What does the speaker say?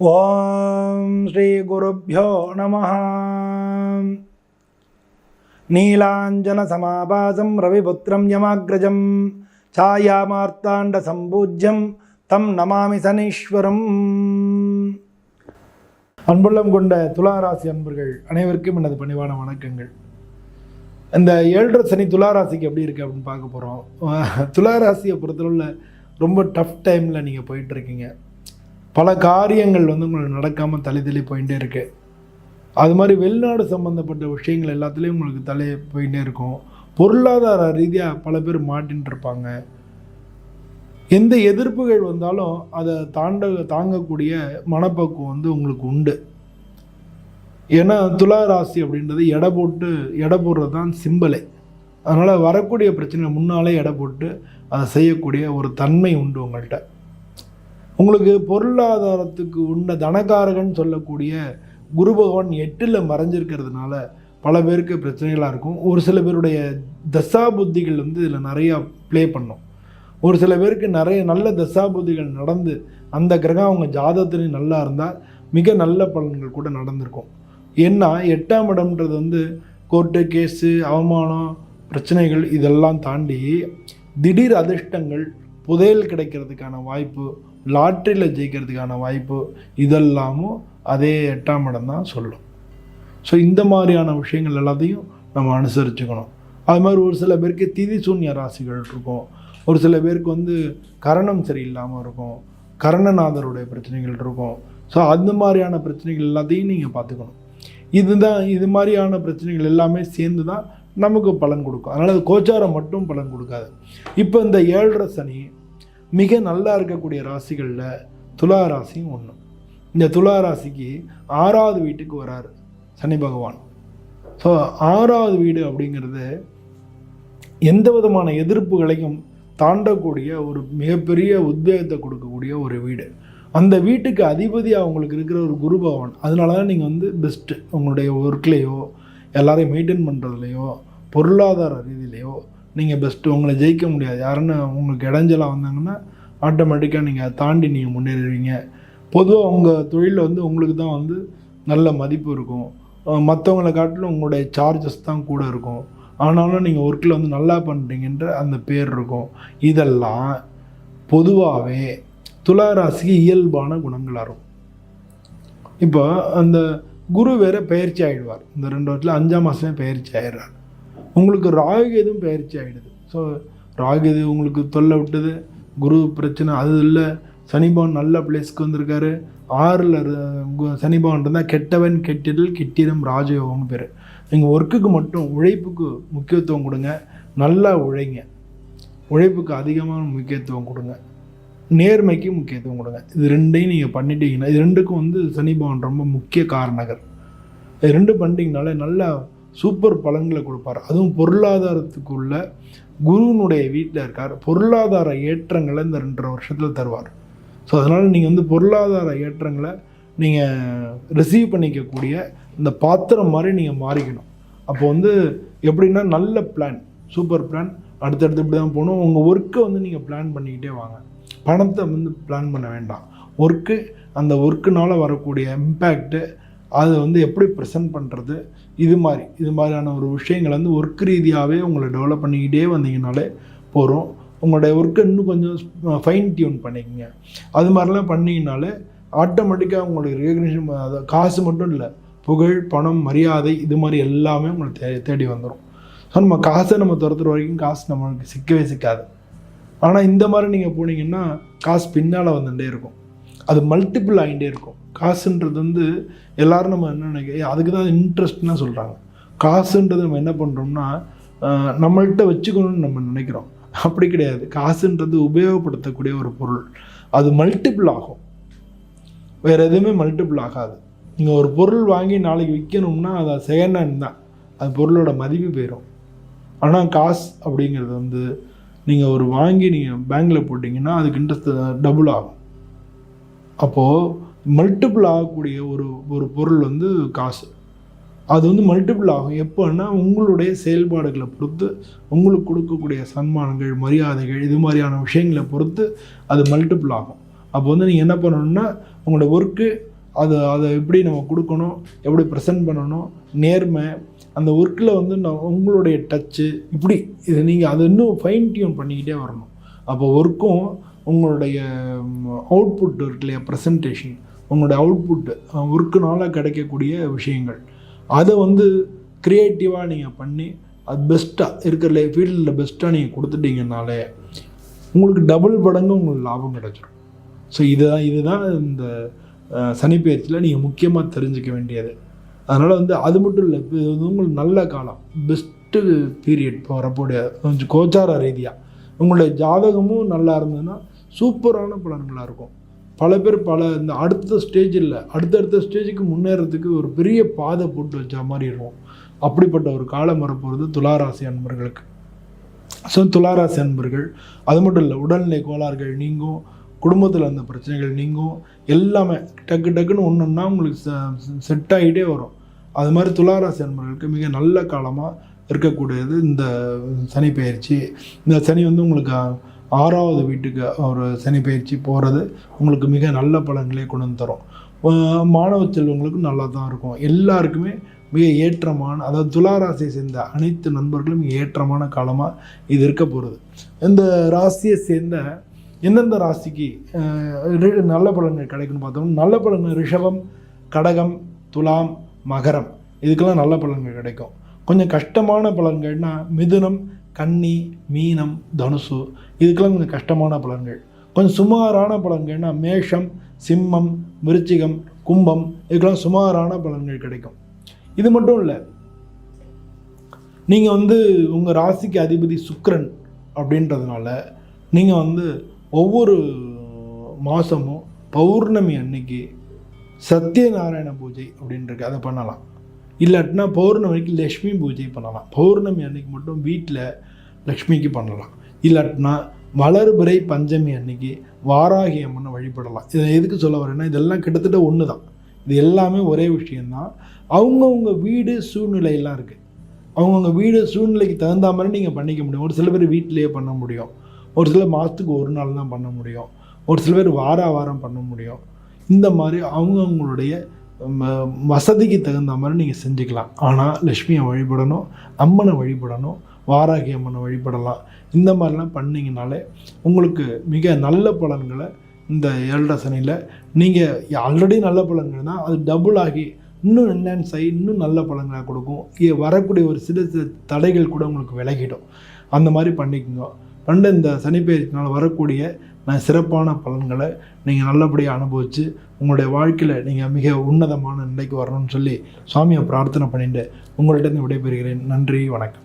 ஓம் ஸ்ரீ குருப்பியோ நம நீலாஞ்சனசமாபாசம் ரவிபுத்திரம் யமாகிரஜம். சாயாமார்த்தாண்ட சம்பூஜ்யம் தம் நமாமி சனீஸ்வரம். அன்புள்ளம் கொண்ட துளாராசி அன்பர்கள் அனைவருக்கும் எனது பணிவான வணக்கங்கள். இந்த ஏழரை சனி துளாராசிக்கு எப்படி இருக்குது அப்படின்னு பார்க்க போகிறோம் துளாராசியை பொறுத்தளவில் ரொம்ப டஃப் டைமில் நீங்கள் போயிட்டுருக்கீங்க பல காரியங்கள் வந்து உங்களுக்கு நடக்காமல் தள்ளி தள்ளி போயிட்டே இருக்கு. அது மாதிரி வெளிநாடு சம்மந்தப்பட்ட விஷயங்கள் எல்லாத்துலேயும் உங்களுக்கு தலை போயிட்டே இருக்கும். பொருளாதார ரீதியாக பல பேர் மாட்டின்னு இருப்பாங்க. எந்த எதிர்ப்புகள் வந்தாலும் அதை தாண்ட தாங்கக்கூடிய மனப்பக்குவம் வந்து உங்களுக்கு உண்டு. ஏன்னா துலா ராசி அப்படின்றது எடை போட்டு எடை போடுறது தான் சிம்பலே. அதனால் வரக்கூடிய பிரச்சனை முன்னாலே எடை போட்டு அதை செய்யக்கூடிய ஒரு தன்மை உண்டு உங்கள்கிட்ட உங்களுக்கு பொருளாதாரத்துக்கு உண்ட தனகாரகன் சொல்லக்கூடிய குரு பகவான் எட்டில் மறைஞ்சிருக்கிறதுனால பல பேருக்கு பிரச்சனைகளாக இருக்கும். ஒரு சில பேருடைய தசா புத்திகள் வந்து இதில் நிறையா ப்ளே பண்ணும். ஒரு சில பேருக்கு நிறைய நல்ல தசா புத்திகள் நடந்து அந்த கிரகம் அவங்க ஜாதகத்துலேயும் நல்லா இருந்தால் மிக நல்ல பலன்கள் கூட நடந்திருக்கும். ஏன்னா எட்டாம் இடம்ன்றது வந்து கோர்ட்டு கேஸு அவமானம் பிரச்சனைகள் இதெல்லாம் தாண்டி திடீர் அதிர்ஷ்டங்கள் புதையல் கிடைக்கிறதுக்கான வாய்ப்பு லாட்ரியில் ஜெயிக்கிறதுக்கான வாய்ப்பு இதெல்லாமும் அதே எட்டாம் இடம் தான் சொல்லும். ஸோ இந்த மாதிரியான விஷயங்கள் எல்லாத்தையும் நம்ம அனுசரிச்சுக்கணும். அது மாதிரி ஒரு சில பேருக்கு திதி சூன்ய ராசிகள் இருக்கும். ஒரு சில பேருக்கு வந்து கரணம் சரியில்லாமல் இருக்கும். கரணநாதருடைய பிரச்சனைகள் இருக்கும். ஸோ அந்த மாதிரியான பிரச்சனைகள் எல்லாத்தையும் நீங்கள் பார்த்துக்கணும். இதுதான் இது மாதிரியான பிரச்சனைகள் எல்லாமே சேர்ந்து தான் நமக்கு பலன் கொடுக்கும். அதனால் அது கோச்சாரம் மட்டும் பலன் கொடுக்காது. இப்போ இந்த ஏழரை சனி மிக நல்லா இருக்கக்கூடிய ராசிகளில் துலா ராசியும் ஒன்று இந்த துலா ராசிக்கு ஆறாவது வீட்டுக்கு வராரு சனி பகவான். ஸோ ஆறாவது வீடு அப்படிங்கிறது எந்த விதமான எதிர்ப்புகளையும் தாண்டக்கூடிய ஒரு மிகப்பெரிய உத்வேகத்தை கொடுக்கக்கூடிய ஒரு வீடு. அந்த வீட்டுக்கு அதிபதி அவங்களுக்கு இருக்கிற ஒரு குரு பகவான் அதனால தான் நீங்கள் வந்து பெஸ்ட்டு உங்களுடைய ஒர்க்லேயோ எல்லாரையும் மெயின்டைன் பண்ணுறதுலையோ பொருளாதார ரீதியிலையோ நீங்கள் பெஸ்ட்டு உங்களை ஜெயிக்க முடியாது. யாருன்னு உங்களுக்கு இடைஞ்சலாக வந்தாங்கன்னா ஆட்டோமேட்டிக்காக நீங்கள் அதை தாண்டி நீங்கள் முன்னேறுவீங்க. பொதுவாக உங்கள் தொழிலில் வந்து உங்களுக்கு தான் வந்து நல்ல மதிப்பு இருக்கும். மற்றவங்களை காட்டிலும் உங்களுடைய சார்ஜஸ் தான் கூட இருக்கும். ஆனாலும் நீங்கள் ஒர்க்கில் வந்து நல்லா பண்ணுறீங்கன்ற அந்த பேர் இருக்கும். இதெல்லாம் பொதுவாகவே துளாராசிக்கு இயல்பான குணங்களாக இருக்கும் இப்போ அந்த குரு வேற பயிற்சி ஆகிடுவார் இந்த ரெண்டு வருஷத்தில் அஞ்சாம் மாதமே பயிற்சி ஆகிடுறார் உங்களுக்கு ராகுகேதும் பயிற்சி ஆகிடுது ஸோ ராகுகேது உங்களுக்கு தொல்லை விட்டது குரு பிரச்சனை அது இல்லை. சனிபவன் நல்ல பிளேஸ்க்கு வந்திருக்காரு. ஆறில் சனிபவன் இருந்தால் கெட்டவன் கெட்டிடல் கெட்டிடம் ராஜயோகம்னு பேர். நீங்கள் ஒர்க்குக்கு மட்டும் உழைப்புக்கு முக்கியத்துவம் கொடுங்க. நல்லா உழைங்க. உழைப்புக்கு அதிகமான முக்கியத்துவம் கொடுங்க. நேர்மைக்கு முக்கியத்துவம் கொடுங்க. இது ரெண்டையும் நீங்கள் பண்ணிட்டீங்கன்னா இது ரெண்டுக்கும் வந்து சனிபவன் ரொம்ப முக்கிய காரணகர் இது ரெண்டு பண்ணிட்டீங்கனாலே நல்லா சூப்பர் பலன்களை கொடுப்பார். அதுவும் பொருளாதாரத்துக்குள்ள குருவினுடைய வீட்டில் இருக்கார். பொருளாதார ஏற்றங்களை இந்த ரெண்டரை வருஷத்தில் தருவார். ஸோ அதனால் நீங்கள் வந்து பொருளாதார ஏற்றங்களை நீங்கள் ரிசீவ் பண்ணிக்கக்கூடிய இந்த பாத்திரம் மாதிரி நீங்கள் மாறிக்கணும். அப்போ வந்து எப்படின்னா நல்ல பிளான் சூப்பர் பிளான் அடுத்தடுத்து இப்படி தான் போகணும். உங்கள் ஒர்க்கை வந்து நீங்கள் பிளான் பண்ணிக்கிட்டே வாங்க. பணத்தை வந்து பிளான் பண்ண வேண்டாம். ஒர்க்கு அந்த ஒர்க்குனால் வரக்கூடிய இம்பேக்ட்டு அதை வந்து எப்படி ப்ரெசென்ட் பண்ணுறது இது மாதிரி இது மாதிரியான ஒரு விஷயங்களை வந்து ஒர்க் ரீதியாகவே உங்களை டெவலப் பண்ணிக்கிட்டே வந்தீங்கனாலே போகிறோம் உங்களுடைய ஒர்க்கை இன்னும் கொஞ்சம் ஃபைன் டியூன் பண்ணிக்கங்க. அது மாதிரிலாம் பண்ணிங்கனாலே ஆட்டோமேட்டிக்காக உங்களுக்கு ரெகக்னிஷன் காசு மட்டும் இல்லை புகழ் பணம் மரியாதை இது மாதிரி எல்லாமே உங்களை தே தேடி வந்துடும் ஸோ நம்ம காசை நம்ம துரத்துற வரைக்கும் காசு நம்மளுக்கு சிக்கவே சிக்காது. ஆனால் இந்த மாதிரி நீங்கள் போனீங்கன்னா காசு பின்னால் வந்துகிட்டே இருக்கும். அது மல்டிபிள் ஆகிட்டே இருக்கும். காசுன்றது வந்து எல்லோரும் நம்ம என்ன நினைக்க அதுக்கு தான் இன்ட்ரெஸ்ட்னா சொல்கிறாங்க காசுன்றது நம்ம என்ன பண்ணுறோம்னா நம்மள்கிட்ட வச்சுக்கணும்னு நம்ம நினைக்கிறோம். அப்படி கிடையாது. காசுன்றது உபயோகப்படுத்தக்கூடிய ஒரு பொருள். அது மல்டிபிள் ஆகும். வேறு எதுவுமே மல்டிபிள் ஆகாது. நீங்கள் ஒரு பொருள் வாங்கி நாளைக்கு விற்கணும்னா அது செகண்ட் ஹேண்ட் தான். அது பொருளோட மதிப்பு போயிடும் ஆனால் காசு அப்படிங்கிறது வந்து நீங்கள் ஒரு வாங்கி நீங்கள் பேங்க்கில் போட்டிங்கன்னா அதுக்கு இன்ட்ரெஸ்ட் டபுள் ஆகும். அப்போது மல்டிபிள் ஆகக்கூடிய ஒரு ஒரு பொருள் வந்து காசு. அது வந்து மல்டிபிள் ஆகும். எப்போன்னா உங்களுடைய செயல்பாடுகளை பொறுத்து உங்களுக்கு கொடுக்கக்கூடிய சன்மானங்கள் மரியாதைகள் இது மாதிரியான விஷயங்களை பொறுத்து அது மல்டிபிள் ஆகும். அப்போ வந்து நீங்கள் என்ன பண்ணணும்னா உங்களோட ஒர்க்கு அது அதை எப்படி நம்ம கொடுக்கணும் எப்படி ப்ரெசென்ட் பண்ணணும் நேர்மை அந்த ஒர்க்கில் வந்து நான் உங்களுடைய டச்சு இப்படி இது நீங்கள் அதை இன்னும் ஃபைன் டியூன் பண்ணிக்கிட்டே வரணும். அப்போ ஒர்க்கும் உங்களுடைய அவுட்புட் இருக்கு இல்லையா ப்ரெசன்டேஷன் உங்களுடைய அவுட்புட்டு ஒர்க்குனால கிடைக்கக்கூடிய விஷயங்கள். அதை வந்து க்ரியேட்டிவாக நீங்கள் பண்ணி அது பெஸ்ட்டாக இருக்கிற ஃபீல்டில் பெஸ்ட்டாக நீங்கள் கொடுத்துட்டீங்கனாலே உங்களுக்கு டபுள் மடங்கு உங்களுக்கு லாபம் கிடச்சிரும். ஸோ இதுதான் இதுதான் இந்த சனிப்பெயர்ச்சியில் நீங்கள் முக்கியமாக தெரிஞ்சுக்க வேண்டியது. அதனால் வந்து அது மட்டும் இல்லை இப்போ இது வந்து உங்களுக்கு நல்ல காலம். பெஸ்ட்டு பீரியட் இப்போ வரக்கூடிய கொஞ்சம் கோச்சார ரீதியாக உங்களுடைய ஜாதகமும் நல்லா இருந்ததுன்னா சூப்பரான பலன்களாக இருக்கும். பல பேர் பல இந்த அடுத்த ஸ்டேஜ் இல்லை. அடுத்தடுத்த ஸ்டேஜுக்கு முன்னேறதுக்கு ஒரு பெரிய பாதை போட்டு வச்ச மாதிரி இருக்கும். அப்படிப்பட்ட ஒரு காலம் வரப்போகிறது துளாராசி அன்பர்களுக்கு. ஸோ துளாராசி அன்பர்கள் அது மட்டும் இல்லை உடல்நிலை கோளாறுகள் நீங்கும் குடும்பத்தில் அந்த பிரச்சனைகள் நீங்கும் எல்லாமே டக்கு டக்குன்னு ஒன்றுன்னா உங்களுக்கு செட் ஆகிட்டே வரும். அது மாதிரி துளாராசி அன்பர்களுக்கு மிக நல்ல காலமாக இருக்கக்கூடியது இந்த சனி பயிற்சி. இந்த சனி வந்து உங்களுக்கு ஆறாவது வீட்டுக்கு ஒரு சனி பயிற்சி போகிறது உங்களுக்கு மிக நல்ல பலன்களே கொண்டு வந்து தரும். மாணவ செல்வங்களுக்கும் நல்லா தான் இருக்கும். எல்லாருக்குமே மிக ஏற்றமான அதாவது துளாராசியை சேர்ந்த அனைத்து நண்பர்களும் ஏற்றமான காலமாக இது இருக்க போகிறது இந்த ராசியை சேர்ந்த எந்தெந்த ராசிக்கு நல்ல பலன்கள் கிடைக்குன்னு பார்த்தோம்னா நல்ல பலன்கள் ரிஷபம் கடகம் துலாம் மகரம். இதுக்கெல்லாம் நல்ல பலன்கள் கிடைக்கும். கொஞ்சம் கஷ்டமான பலன்கள்னா மிதுனம் கன்னி மீனம் தனுசு. இதுக்கெல்லாம் கொஞ்சம் கஷ்டமான பலன்கள் கொஞ்சம் சுமாரான பலன்கள்னா மேஷம் சிம்மம் விருச்சிகம் கும்பம் இதுக்கெல்லாம் சுமாரான பலன்கள் கிடைக்கும். இது மட்டும் இல்லை நீங்கள் வந்து உங்கள் ராசிக்கு அதிபதி சுக்ரன் அப்படின்றதுனால நீங்கள் வந்து ஒவ்வொரு மாதமும் பௌர்ணமி அன்னைக்கு சத்யநாராயண பூஜை அப்படின்றது அதை பண்ணலாம். இல்லாட்டினா பௌர்ணமிக்கு லக்ஷ்மி பூஜை பண்ணலாம். பௌர்ணமி அன்னைக்கு மட்டும் வீட்டில் லக்ஷ்மிக்கு பண்ணலாம். இல்லாட்டினா வளர்பிறை பஞ்சமி அன்னைக்கு வாராகி அம்மனை வழிபடலாம். இதை எதுக்கு சொல்ல வரேன்னா இதெல்லாம் கிட்டத்தட்ட ஒன்று தான் இது எல்லாமே ஒரே விஷயந்தான் அவங்கவுங்க வீடு சூழ்நிலையெல்லாம் இருக்குது அவங்கவுங்க வீடு சூழ்நிலைக்கு தகுந்த மாதிரி நீங்கள் பண்ணிக்க முடியும். ஒரு சில பேர் வீட்டிலேயே பண்ண முடியும். ஒரு சில மாதத்துக்கு ஒரு நாள் தான் பண்ண முடியும். ஒரு சில பேர் வார வாரம் பண்ண முடியும். இந்த மாதிரி அவங்கவுங்களுடைய வசதிக்கு தகுந்த மாதிரி நீங்கள் செஞ்சுக்கலாம். ஆனால் லக்ஷ்மியை வழிபடணும் அம்மனை வழிபடணும் வாராகி அம்மனை வழிபடலாம். இந்த மாதிரிலாம் பண்ணிங்கனாலே உங்களுக்கு மிக நல்ல பலன்களை இந்த ஏழரை சனியில் நீங்கள் ஆல்ரெடி நல்ல பலன்கள் தான். அது டபுள் ஆகி இன்னும் என்ஹான்ஸ் ஆகி இன்னும் நல்ல பலன்களை கொடுக்கும். இங்கே வரக்கூடிய ஒரு சில சில தடைகள் கூட உங்களுக்கு விலகிடும். அந்த மாதிரி பண்ணிக்கோங்க. ரெண்டு இந்த சனிப்பெயர்ச்சினால் வரக்கூடிய நான் சிறப்பான பலன்களை நீங்கள் நல்லபடியாக அனுபவித்து உங்களுடைய வாழ்க்கையில் நீங்கள் மிக உன்னதமான நிலைக்கு வரணும்னு சொல்லி சுவாமியை பிரார்த்தனை பண்ணிட்டு உங்கள்கிட்ட விடைபெறுகிறேன். நன்றி வணக்கம்.